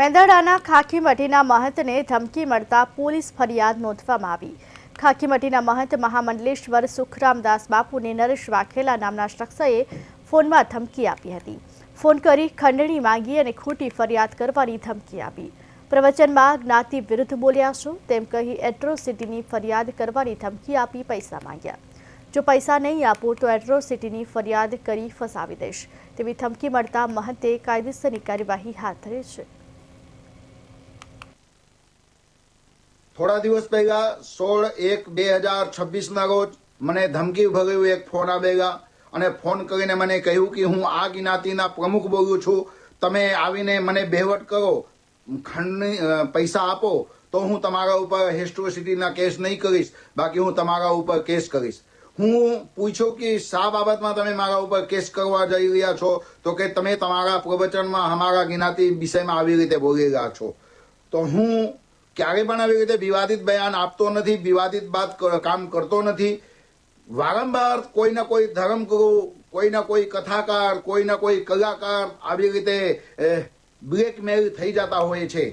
મેંદરડાના ખાખીમઠીના મહંતને ધમકી મળતા પોલીસ ફરિયાદ નોંધવામાં આવી. ખાખીમઠીના મહંત મહામંડલેશ્વર સુખરામદાસ બાપુને નરેશ વાઘેલા નામના શખ્સએ ફોનમાં ધમકી આપી હતી. ફોન કરી ખંડણી માંગી અને ખોટી ફરિયાદ કરવાની ધમકી આપી. પ્રવચનમાં જ્ઞાતિ વિરુદ્ધ બોલ્યા છું તેમ કહી એટ્રોસિટીની ફરિયાદ કરવાની ધમકી આપી પૈસા માંગ્યા. જો પૈસા નહીં આપો તો એટ્રોસિટીની ફરિયાદ કરી ફસાવી દઈશ. તેવી ધમકી મળતા મહંતે કાયદેસરની કાર્યવાહી હાથ ધરી છે. થોડા દિવસ પહેલા સોળ એક બે હજાર છવ્વીસના રોજ મને ધમકી ભર્યું એક ફોન આવેલા અને ફોન કરીને મને કહ્યું કે હું આ જ્ઞાતિના પ્રમુખ બોલું છું. તમે આવીને મને બેવટ કરો, ખંડની પૈસા આપો, તો હું તમારા ઉપર હિસ્ટ્રોસિટીના કેસ નહીં કરીશ, બાકી હું તમારા ઉપર કેસ કરીશ. હું પૂછો કે શા બાબતમાં તમે મારા ઉપર કેસ કરવા જઈ રહ્યા છો? તો કે તમે તમારા પ્રવચનમાં અમારા જ્ઞાતિ વિષયમાં આવી રીતે બોલી રહ્યા છો. તો હું ક્યારે પણ આવી રીતે વિવાદિત બયાન આપતો નથી, વિવાદિત બાદ કામ કરતો નથી. વારંવાર કોઈ ના કોઈ ધર્મગુરુ, કોઈ ના કોઈ કથાકાર, કોઈ ના કોઈ કલાકાર આવી રીતે બ્લેકમેલ થઈ જતા હોય છે.